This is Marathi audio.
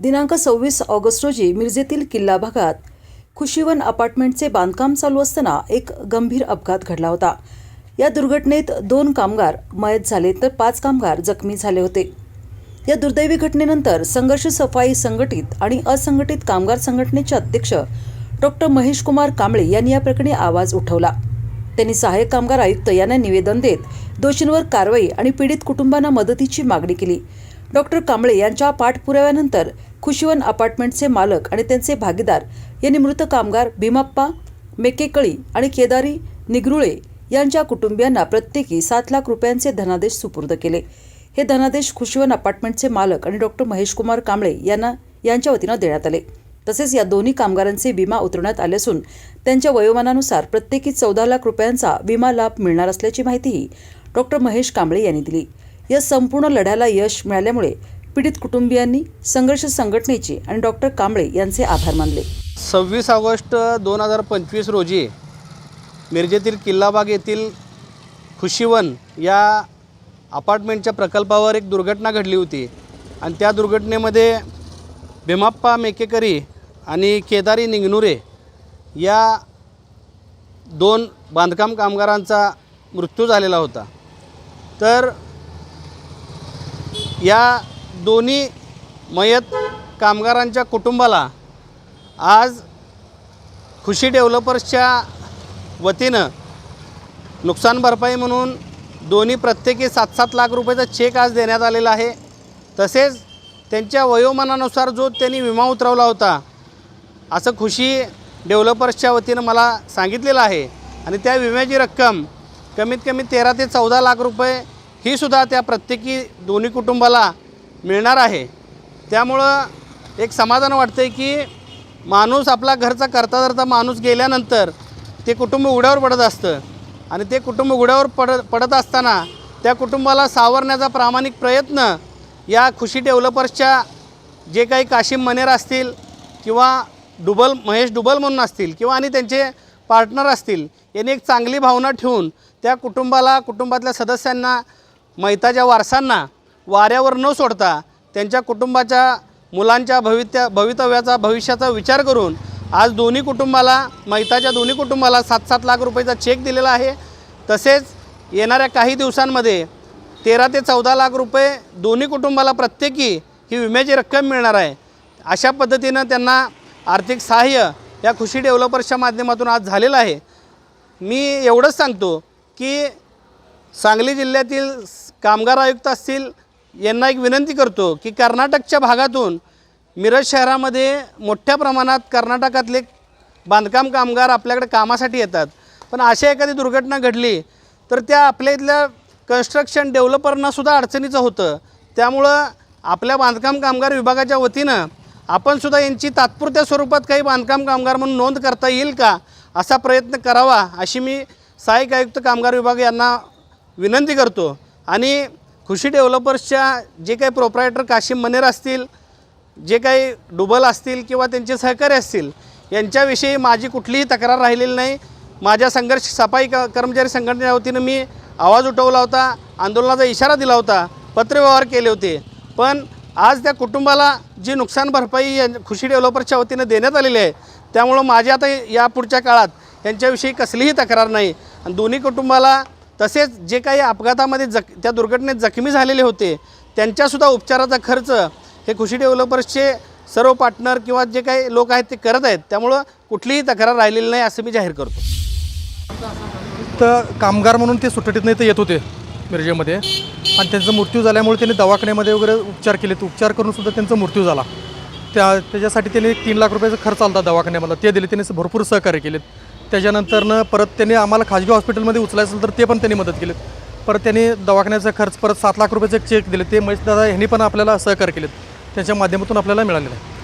दिनांक सव्वीस ऑगस्ट रोजी मिरजेतील किल्ला भागात खुशीवन अपार्टमेंटचे बांधकाम चालू असताना एक गंभीर अपघात घडला होता. या दुर्घटनेत दोन कामगार मयत झाले तर पाच कामगार जखमी झाले होते. या दुर्दैवी घटनेनंतर संघर्ष सफाई संघटित आणि असंघटित कामगार संघटनेचे अध्यक्ष डॉक्टर महेश कुमार कांबळे यांनी या प्रकरणी आवाज उठवला. त्यांनी सहाय्यक कामगार आयुक्त यांना निवेदन देत दोषींवर कारवाई आणि पीडित कुटुंबांना मदतीची मागणी केली. डॉक्टर कांबळे यांच्या पाठपुराव्यानंतर खुशीवन अपार्टमेंटचे मालक आणि त्यांचे भागीदार यांनी मृत कामगार भीमाप्पा मेकेकळी आणि केदारी निगरुळे यांच्या कुटुंबियांना प्रत्येकी सात लाख रुपयांचे धनादेश सुपूर्द केले. हे धनादेश खुशीवन अपार्टमेंटचे मालक आणि डॉक्टर महेशकुमार कांबळे यांना यांच्या वतीनं देण्यात आले. तसेच या दोन्ही कामगारांचे विमा उतरवण्यात आले असून त्यांच्या वयोमानानुसार प्रत्येकी चौदा लाख रुपयांचा विमा लाभ मिळणार असल्याची माहितीही डॉक्टर महेश कांबळे यांनी दिली. या संपूर्ण लढ्याला यश मिळाल्यामुळे पीडित कुटुंबियांनी संघर्ष संघटनेचे आणि डॉक्टर कांबळे यांचे आभार मानले. सव्वीस ऑगस्ट दोन हजार पंचवीस रोजी मिरजेतील किल्लाबाग येथील खुशीवन या अपार्टमेंटच्या प्रकल्पावर एक दुर्घटना घडली होती. आणि त्या दुर्घटनेमध्ये भीमाप्पा मेकेकरी आणि केदारी निंगनुरे या दोन बांधकाम कामगारांचा मृत्यू झालेला होता. तर या दोन्ही मयत कामगारांच्या कुटुंबाला आज खुशी डेव्हलपर्सच्या वतीनं नुकसान भरपाई म्हणून दोन्ही प्रत्येकी सात सात लाख रुपयाचा चेक आज देण्यात आलेला आहे. तसेच त्यांच्या वयोमानानुसार जो त्यांनी विमा उतरवला होता असं खुशी डेव्हलपर्सच्या वतीनं मला सांगितलेलं आहे. आणि त्या विम्याची रक्कम कमीत कमी तेरा ते चौदा लाख रुपये ही सुद्धा त्या प्रत्येकी दोन्ही कुटुंबाला मिळणार आहे. त्यामुळं एक समाधान वाटतं आहे की माणूस आपला घरचा करता धरता माणूस गेल्यानंतर ते कुटुंब उघड्यावर पडत असतं. आणि ते कुटुंब उघड्यावर पड पडत असताना त्या कुटुंबाला सावरण्याचा प्रामाणिक प्रयत्न या खुशी डेव्हलपर्सच्या जे काही काशिम मनेर असतील किंवा डुबल महेश डुबल म्हणून असतील किंवा आणि त्यांचे पार्टनर असतील यांनी एक चांगली भावना ठेवून त्या कुटुंबाला कुटुंबातल्या सदस्यांना मैताच्या वारसांना वाऱ्यावर न सोडता त्यांच्या कुटुंबाच्या मुलांच्या भवित्या भवितव्याचा भविष्याचा विचार करून आज दोन्ही कुटुंबाला मैताच्या दोन्ही कुटुंबाला सात सात लाख रुपयाचा चेक दिलेला आहे. तसेच येणाऱ्या काही दिवसांमध्ये तेरा ते चौदा लाख रुपये दोन्ही कुटुंबाला प्रत्येकी ही विम्याची रक्कम मिळणार आहे. अशा पद्धतीनं त्यांना आर्थिक सहाय्य या खुशी डेव्हलपर्सच्या माध्यमातून आज झालेलं आहे. मी एवढंच सांगतो की सांगली जिल्ह्यातील कामगार आयुक्त असतील यांना एक विनंती करतो की कर्नाटकच्या भागातून मिरज शहरामध्ये मोठ्या प्रमाणात कर्नाटकातले बांधकाम कामगार आपल्याकडे कामासाठी येतात. पण अशा एखादी दुर्घटना घडली तर त्या आपल्या इथल्या कन्स्ट्रक्शन डेव्हलपरनासुद्धा अडचणीचं होतं. त्यामुळं आपल्या बांधकाम कामगार विभागाच्या वतीनं आपणसुद्धा यांची तात्पुरत्या स्वरूपात काही बांधकाम कामगार म्हणून नोंद करता येईल का असा प्रयत्न करावा अशी मी सहाय्यक आयुक्त कामगार विभाग यांना विनंती करतो. आणि खुशी डेव्हलपर्सच्या जे काही प्रोप्रायटर काशिम मनेर असतील जे काही डुबल असतील किंवा त्यांचे सहकारी असतील यांच्याविषयी माझी कुठलीही तक्रार राहिलेली नाही. माझ्या संघर्ष सफाई क कर्मचारी संघटनेच्या वतीनं मी आवाज उठवला होता आंदोलनाचा इशारा दिला होता पत्रव्यवहार केले होते. पण आज त्या कुटुंबाला जी नुकसान भरपाई या खुशी डेव्हलपर्सच्या वतीनं देण्यात आलेली आहे त्यामुळं माझी आता या पुढच्या काळात यांच्याविषयी कसलीही तक्रार नाही. आणि दोन्ही कुटुंबाला तसेच जे काही अपघातामध्ये जख त्या दुर्घटनेत जखमी झालेले होते त्यांच्यासुद्धा उपचाराचा खर्च हे खुशी डेव्हलपर्सचे सर्व पार्टनर किंवा जे काही लोक आहेत ते करत आहेत. त्यामुळं कुठलीही तक्रार राहिलेली नाही असं मी जाहीर करतो. तर कामगार म्हणून ते सुटटीतनं इथं येत होते मिरजेमध्ये. आणि त्यांचा मृत्यू झाल्यामुळे त्यांनी दवाखान्यामध्ये वगैरे उपचार केले. उपचार करूनसुद्धा त्यांचा मृत्यू झाला. त्या त्याच्यासाठी त्यांनी तीन लाख रुपयाचा खर्च आला होता दवाखान्यामधला. ते दिले त्यांनी भरपूर सहकार्य केलेत त्याच्यानंतरनं परत त्यांनी आम्हाला खाजगी हॉस्पिटलमध्ये उचलायचं असेल तर ते पण त्यांनी मदत केली परत त्यांनी दवाखान्याचा खर्च परत सात लाख रुपयाचे चेक दिले ते महेश दादा ह्यांनी पण आपल्याला सहकार्य केलेत. त्यांच्या माध्यमातून आपल्याला मिळालेलं आहे.